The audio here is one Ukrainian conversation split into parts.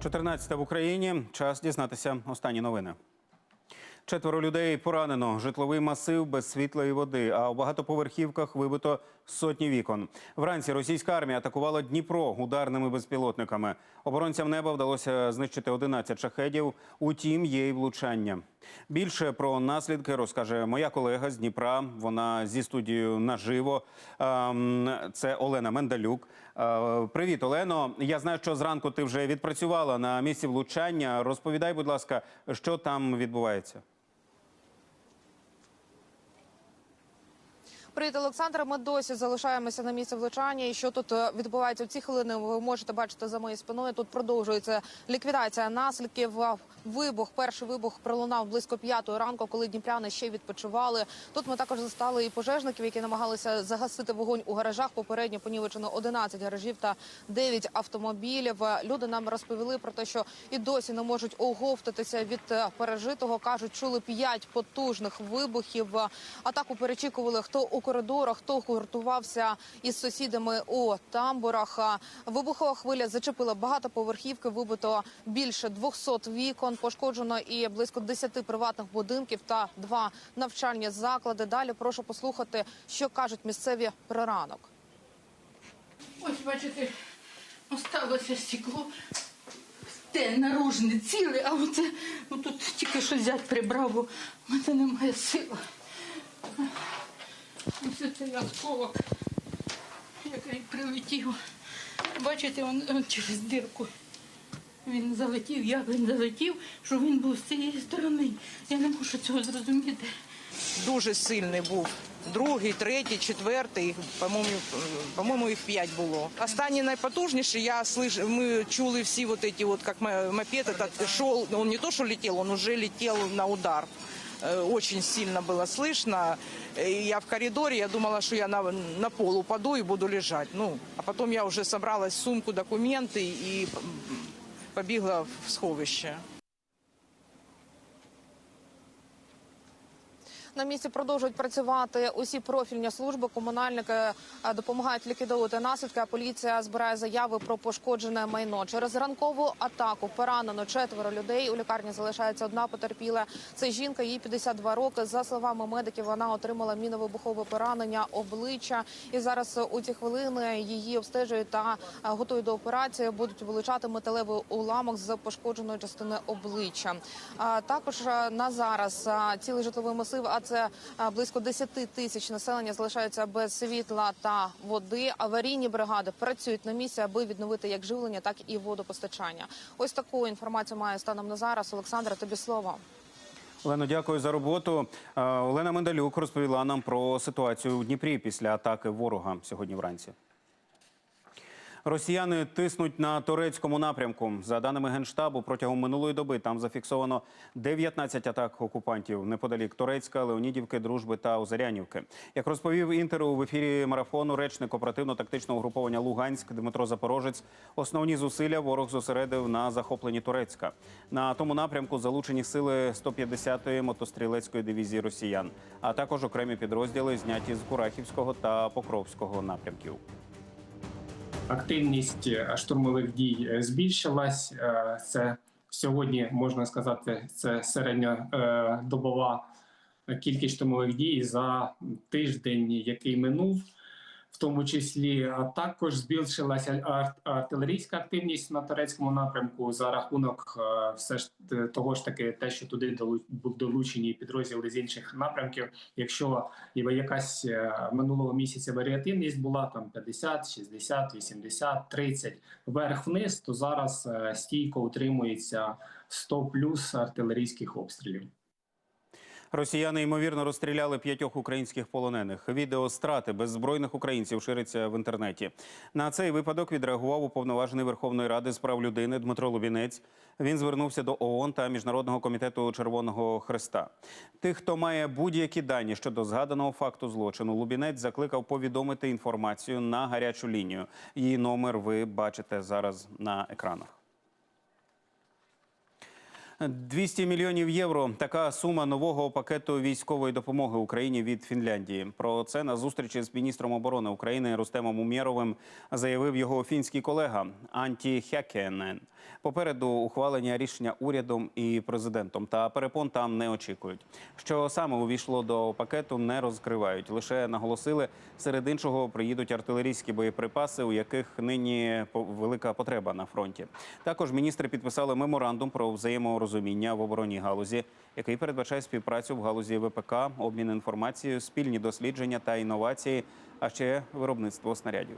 14 в Україні. Час дізнатися останні новини. Четверо людей поранено. Житловий масив без світла і води. А у багатоповерхівках вибито сотні вікон. Вранці російська армія атакувала Дніпро ударними безпілотниками. Оборонцям неба вдалося знищити 11 шахедів. Утім, є й влучання. Більше про наслідки розкаже моя колега з Дніпра. Вона зі студією наживо. Ем, Це Олена Мендалюк. Е, Привіт, Олено. Я знаю, що зранку ти вже відпрацювала на місці влучання. Розповідай, будь ласка, що там відбувається. Привіт, Олександре. Ми досі залишаємося на місці влучання. І що тут е, відбувається в ці хвилини? Ви можете бачити за моєю спиною. Тут продовжується ліквідація наслідків. Вибух, перший вибух пролунав близько п'ятої ранку, коли дніпряни ще відпочивали. Тут ми також застали і пожежників, які намагалися загасити вогонь у гаражах. Попередньо понівечено 11 гаражів та 9 автомобілів. Е, Люди нам розповіли про те, що і досі не можуть оговтатися від е, пережитого. кажуть, чули п'ять потужних вибухів. Атаку перечікували хто у коридорах, хто гуртувався із сусідами у тамбурах. Вибухова хвиля зачепила багатоповерхівки. Вибито більше 200 вікон. Пошкоджено і близько 10 приватних будинків та два навчальні заклади. Далі прошу послухати, що кажуть місцеві про ранок. Ось бачите, осталося стекло. Те наружне ціле, а оце тут тільки що зять прибрав, бо в мене немає сили. Ось цей осколок, який прилетів. Бачите, він, він через дирку. Він залетів, як він залетів, що він був з цієї сторони. Я не можу цього зрозуміти. дуже сильний був. Другий, третій, четвертий, по-моєму, е, по-моєму, їх п'ять було. Останній найпотужніший, я слыш, ми чули всі вот эти вот, как мо- мопед этот шел, он не то, что летел, он уже летел на удар. Э, Очень сильно было слышно. Я в коридоре, я думала, что я на, на пол упаду и буду лежать. Ну, а потом я уже собралась в сумку, документы и побегла в сховище. На місці продовжують працювати усі профільні служби. Комунальники е, допомагають ліквідовувати наслідки. А поліція збирає заяви про пошкоджене майно. Через ранкову атаку поранено четверо людей. У лікарні залишається одна потерпіла. Це жінка, їй 52 роки. За словами медиків, вона отримала міновибухове поранення обличчя. І зараз у ці хвилини її обстежують та е, готують до операції. Будуть вилучати металевий уламок з пошкодженої частини обличчя. Також е, на зараз е, цілий житловий масив, це е, близько 10 тисяч населення залишаються без світла та води. Аварійні бригади працюють на місці, аби відновити як живлення, так і водопостачання. Ось таку інформацію має станом на зараз. Олександра, тобі слово. Олено, дякую за роботу. Е, Олена Мендалюк розповіла нам про ситуацію у Дніпрі після атаки ворога сьогодні вранці. Росіяни тиснуть на турецькому напрямку. За даними генштабу, протягом минулої доби там зафіксовано 19 атак окупантів неподалік Турецька, Леонідівки, Дружби та Озарянівки. Як розповів інтеру в ефірі марафону, речник оперативно-тактичного угруповання Луганськ Дмитро Запорожець, основні зусилля ворог зосередив на захопленні Турецька. На тому напрямку залучені сили 150-ї мотострілецької дивізії росіян, а також окремі підрозділи зняті з Курахівського та Покровського напрямків. Активність е, штурмових дій е, збільшилась. Е, Це сьогодні можна сказати, це середньодобова кількість штурмових дій за тиждень, який минув. Тому числі а також збільшилася ар- артилерійська активність на турецькому напрямку за рахунок е, все ж того ж таки, те, що туди долу- долучені підрозділи з інших напрямків. Якщо якась е, минулого місяця варіативність була там 50, 60, 80, 30 вверх-вниз, то зараз е, стійко утримується 100 плюс артилерійських обстрілів. Росіяни ймовірно розстріляли п'ятьох українських полонених. Відео страти беззбройних українців шириться в інтернеті. На цей випадок відреагував уповноважений Верховної Ради з прав людини Дмитро Лубінець. Він звернувся до ООН та Міжнародного комітету Червоного Хреста. Тих, хто має будь-які дані щодо згаданого факту злочину, Лубінець закликав повідомити інформацію на гарячу лінію. Її номер ви бачите зараз на екранах. 200 мільйонів євро – така сума нового пакету військової допомоги Україні від Фінляндії. Про це на зустрічі з міністром оборони України Рустемом Умєровим заявив його фінський колега Анті Хякенен. Попереду ухвалення рішення урядом і президентом, та перепон там не очікують. Що саме увійшло до пакету, не розкривають. Лише наголосили, серед іншого приїдуть артилерійські боєприпаси, у яких нині велика потреба на фронті. Також міністри підписали меморандум про взаєморозуміння в оборонній галузі, який передбачає співпрацю в галузі ВПК, обмін інформацією, спільні дослідження та інновації, а ще виробництво снарядів.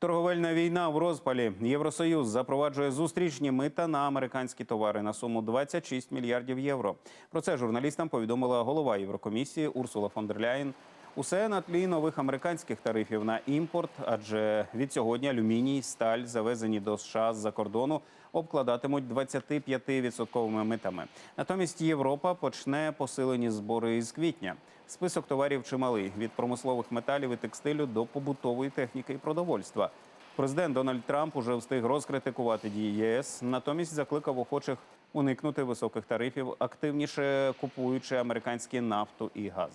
Торговельна війна в розпалі. Євросоюз запроваджує зустрічні мита на американські товари на суму 26 мільярдів євро. Про це журналістам повідомила голова Єврокомісії Урсула фон дер Ляєн. Усе на тлі нових американських тарифів на імпорт, адже від сьогодні алюміній, сталь, завезені до США з-за кордону, обкладатимуть 25% митами. Натомість Європа почне посилені збори із квітня. Список товарів чималий від промислових металів і текстилю до побутової техніки і продовольства. Президент Дональд Трамп уже встиг розкритикувати дії ЄС, натомість закликав охочих уникнути високих тарифів, активніше купуючи американські нафту і газ.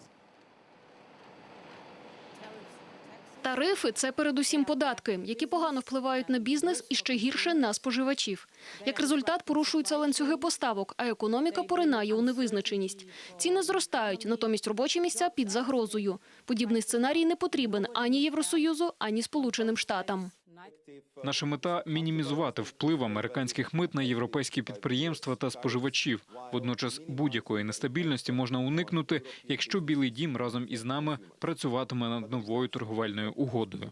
Тарифи це передусім податки, які погано впливають на бізнес і ще гірше на споживачів. Як результат, порушуються ланцюги поставок, а економіка поринає у невизначеність. Ціни зростають, натомість робочі місця під загрозою. Подібний сценарій не потрібен ані Євросоюзу, ані Сполученим Штатам. Наша мета мінімізувати вплив американських мит на європейські підприємства та споживачів. Водночас будь-якої нестабільності можна уникнути, якщо Білий Дім разом із нами працюватиме над новою торговельною угодою.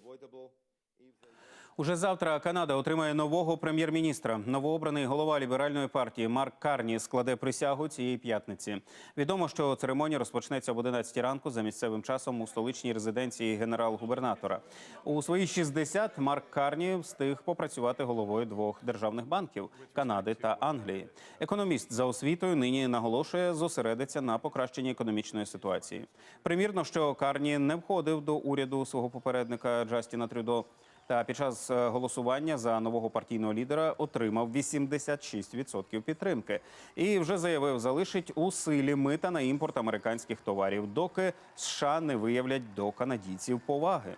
Уже завтра Канада отримає нового прем'єр-міністра. Новообраний голова ліберальної партії Марк Карні складе присягу цієї п'ятниці. Відомо, що церемонія розпочнеться об 11 ранку за місцевим часом у столичній резиденції генерал-губернатора. У свої 60 Марк Карні встиг попрацювати головою двох державних банків Канади та Англії. Економіст за освітою нині наголошує зосередиться на покращенні економічної ситуації. Примірно, що Карні не входив до уряду свого попередника Джастіна Трюдо. Та під час е, голосування за нового партійного лідера отримав 86% підтримки і вже заявив, залишить у силі мита на імпорт американських товарів, доки США не виявлять до канадійців поваги.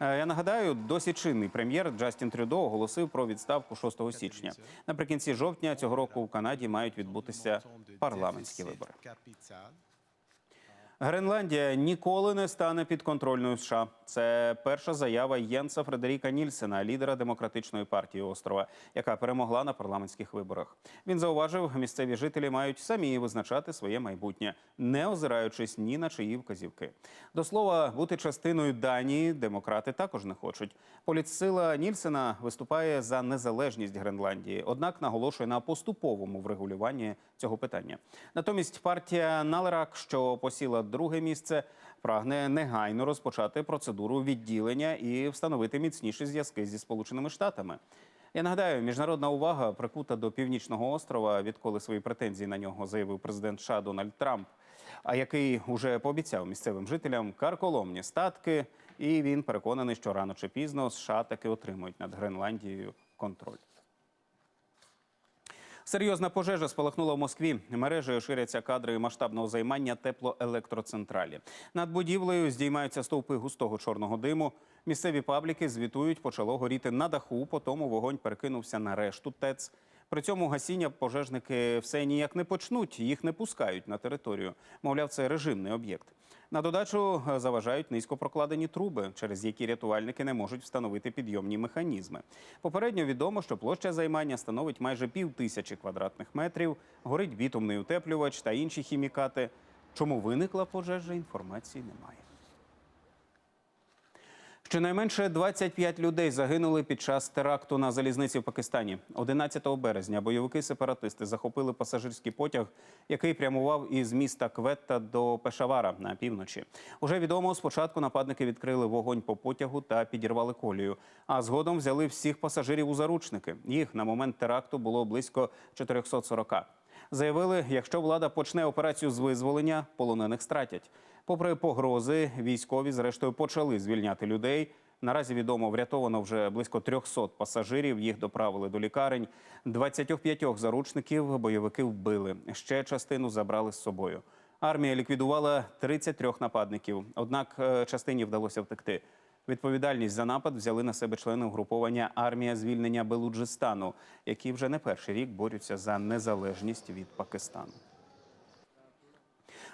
Е, Я нагадаю, досі чинний прем'єр Джастін Трюдо оголосив про відставку 6 січня. Наприкінці жовтня цього року в Канаді мають відбутися парламентські вибори. Гренландія ніколи не стане підконтрольною США. Це перша заява Єнса Фредеріка Нільсена, лідера демократичної партії острова, яка перемогла на парламентських виборах. Він зауважив, місцеві жителі мають самі визначати своє майбутнє, не озираючись ні на чиї вказівки. До слова, бути частиною Данії демократи також не хочуть. Політсила Нільсена виступає за незалежність Гренландії, однак наголошує на поступовому врегулюванні цього питання. Натомість партія Налерак, що посіла друге місце, прагне негайно розпочати процедуру відділення і встановити міцніші зв'язки зі Сполученими Штатами. Я нагадаю, міжнародна увага прикута до північного острова, відколи свої претензії на нього заявив президент США Дональд Трамп, а який уже пообіцяв місцевим жителям карколомні статки, і він переконаний, що рано чи пізно США таки отримують над Гренландією контроль. Серйозна пожежа спалахнула в Москві. Мережею ширяться кадри масштабного займання теплоелектроцентралі. Над будівлею здіймаються стовпи густого чорного диму. Місцеві пабліки звітують, почало горіти на даху, потому вогонь перекинувся на решту ТЕЦ. При цьому гасіння пожежники все ніяк не почнуть, їх не пускають на територію. Мовляв, це режимний об'єкт. На додачу е, заважають низько прокладені труби, через які рятувальники не можуть встановити підйомні механізми. Попередньо відомо, що площа займання становить майже пів тисячі квадратних метрів. Горить бітумний утеплювач та інші хімікати. Чому виникла пожежа, інформації немає. Щонайменше 25 людей загинули під час теракту на залізниці в Пакистані. 11 березня бойовики-сепаратисти захопили пасажирський потяг, який прямував із міста Кветта до Пешавара на півночі. Уже відомо, спочатку нападники відкрили вогонь по потягу та підірвали колію, а згодом взяли всіх пасажирів у заручники. Їх на момент теракту було близько 440. Заявили, якщо влада почне операцію з визволення, полонених стратять. Попри погрози, військові зрештою почали звільняти людей. Наразі відомо врятовано вже близько 300 пасажирів. Їх доправили до лікарень. 25 заручників бойовики вбили. Ще частину забрали з собою. Армія ліквідувала 33 нападників. Однак е, частині вдалося втекти. Відповідальність за напад взяли на себе члени угруповання армія звільнення Белуджистану, які вже не перший рік борються за незалежність від Пакистану.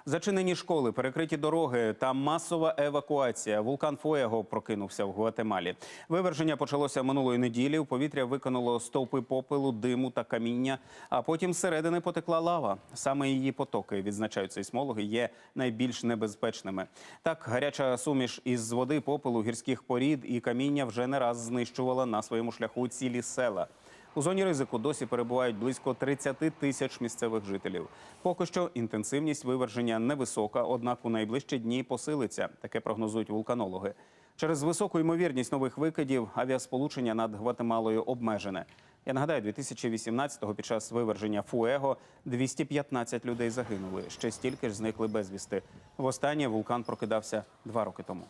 Зачинені школи, перекриті дороги та масова евакуація. Вулкан Фуего прокинувся в Гватемалі. Виверження почалося минулої неділі. У повітря виконало стовпи попелу, диму та каміння. А потім зсередини потекла лава. Саме її потоки, відзначають сейсмологи, є найбільш небезпечними. Так, гаряча суміш із води, попелу, гірських порід і каміння вже не раз знищувала на своєму шляху цілі села. У зоні ризику досі перебувають близько 30 тисяч місцевих жителів. Поки що інтенсивність виверження невисока, однак у найближчі дні посилиться. Таке прогнозують вулканологи. Через високу ймовірність нових викидів авіасполучення над Гватемалою обмежене. Я нагадаю, 2018-го під час виверження Фуего 215 людей загинули. Ще стільки ж зникли безвісти. Востаннє вулкан прокидався два роки тому.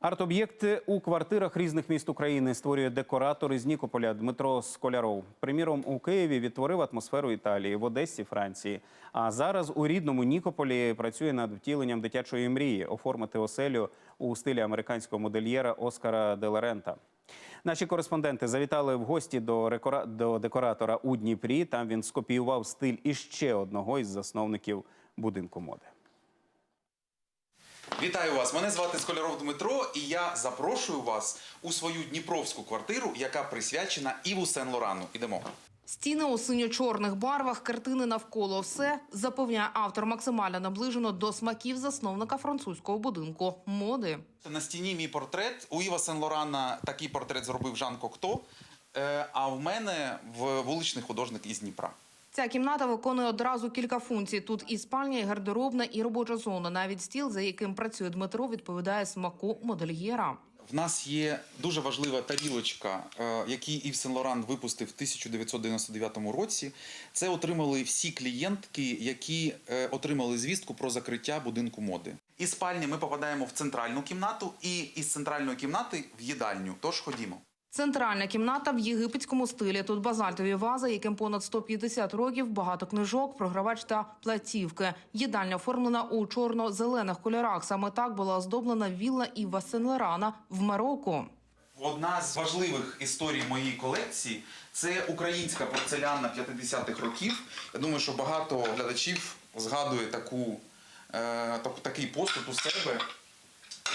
Арт-об'єкти у квартирах різних міст України створює декоратор із Нікополя Дмитро Сколяров. Приміром, у Києві відтворив атмосферу Італії, в Одесі Франції. А зараз у рідному Нікополі працює над втіленням дитячої мрії оформити оселю у стилі американського модельєра Оскара Деларента. Наші кореспонденти завітали в гості до, рекора... до декоратора у Дніпрі. Там він скопіював стиль іще одного із засновників будинку моди. Вітаю вас! Мене звати Сколяров Дмитро, і я запрошую вас у свою дніпровську квартиру, яка присвячена Іву Сен-Лорану. Ідемо. Стіни у синьо-чорних барвах, картини навколо все запевняє автор максимально наближено до смаків засновника французького будинку моди. На стіні мій портрет. У Іва Сен-Лорана такий портрет зробив Жан Кокто. Е, А в мене в вуличний художник із Дніпра. Ця кімната виконує одразу кілька функцій. Тут і спальня, і гардеробна, і робоча зона. Навіть стіл, за яким працює Дмитро, відповідає смаку модельєра. В нас є дуже важлива тарілочка, е, яку Ів Сен-Лоран випустив в 1999 році. Це отримали всі клієнтки, які е, отримали звістку про закриття будинку моди. Із спальні ми попадаємо в центральну кімнату і із центральної кімнати в їдальню. Тож ходімо. Центральна кімната в єгипетському стилі. Тут базальтові вази, яким понад 150 років, багато книжок, програвач та платівки. Їдальня оформлена у чорно-зелених кольорах. Саме так була оздоблена вілла Іва Сен-Лорана в Марокко. Одна з важливих історій моєї колекції це українська порцеляна 50-х років. Я думаю, що багато глядачів згадує таку, е, так- такий посуд у себе.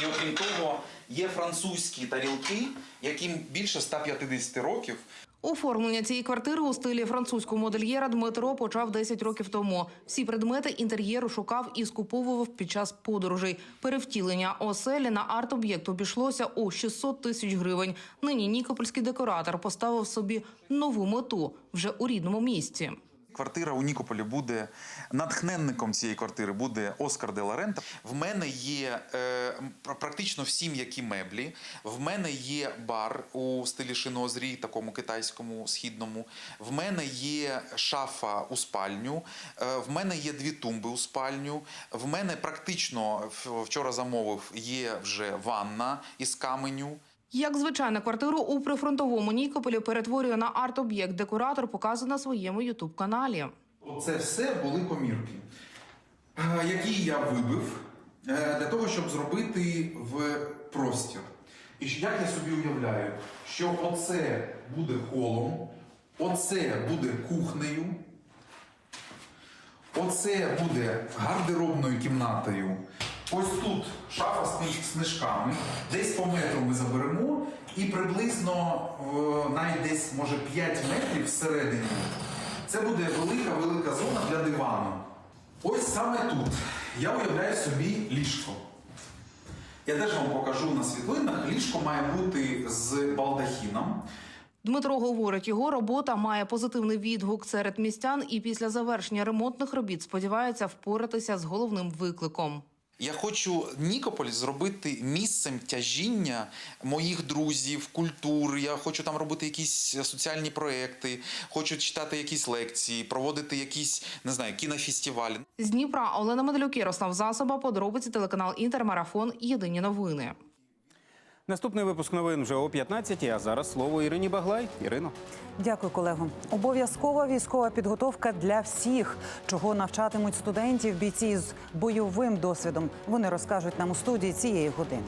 І окрім того, є французькі тарілки, яким більше 150 років. Оформлення цієї квартири у стилі французького модельєра Дмитро почав 10 років тому. Всі предмети інтер'єру шукав і скуповував під час подорожей. Перевтілення оселі на арт-об'єкт обійшлося у 600 тисяч гривень. Нині нікопольський декоратор поставив собі нову мету вже у рідному місті. Квартира у Нікополі буде натхненником цієї квартири буде Оскар де Ларента. В мене є е, практично всі м'які меблі. В мене є бар у стилі шинозрі, такому китайському східному. В мене є шафа у спальню. Е, в мене є дві тумби у спальню. В мене практично вчора замовив є вже ванна із каменю. Як звичайно, квартиру у прифронтовому Нікополі перетворює на арт-об'єкт. Декоратор показує на своєму ютуб-каналі. Оце все були комірки, е, які я вибив е, для того, щоб зробити в простір. І як я собі уявляю, що оце буде холом, оце буде кухнею, оце буде гардеробною кімнатою. Ось тут шафа з книжками, десь по метру ми заберемо, і приблизно е, навіть десь може 5 метрів всередині. Це буде велика велика зона для дивану. Ось саме тут я уявляю собі ліжко. Я теж вам покажу на світлинах. Ліжко має бути з балдахіном. Дмитро говорить, його робота має позитивний відгук серед містян, і після завершення ремонтних робіт сподівається впоратися з головним викликом. Я хочу Нікополь зробити місцем тяжіння моїх друзів, культур. Я хочу там робити якісь соціальні проекти, хочу читати якісь лекції, проводити якісь не знаю кінофестивалі. З Дніпра Олена Медлюк, Ярослав Засоба, подробиці телеканал Інтермарафон. Єдині новини. Наступний випуск новин вже о 15 А зараз слово Ірині Баглай. Ірино. Дякую, колего. Обов'язкова військова підготовка для всіх, чого навчатимуть студентів бійці з бойовим досвідом. Вони розкажуть нам у студії цієї години.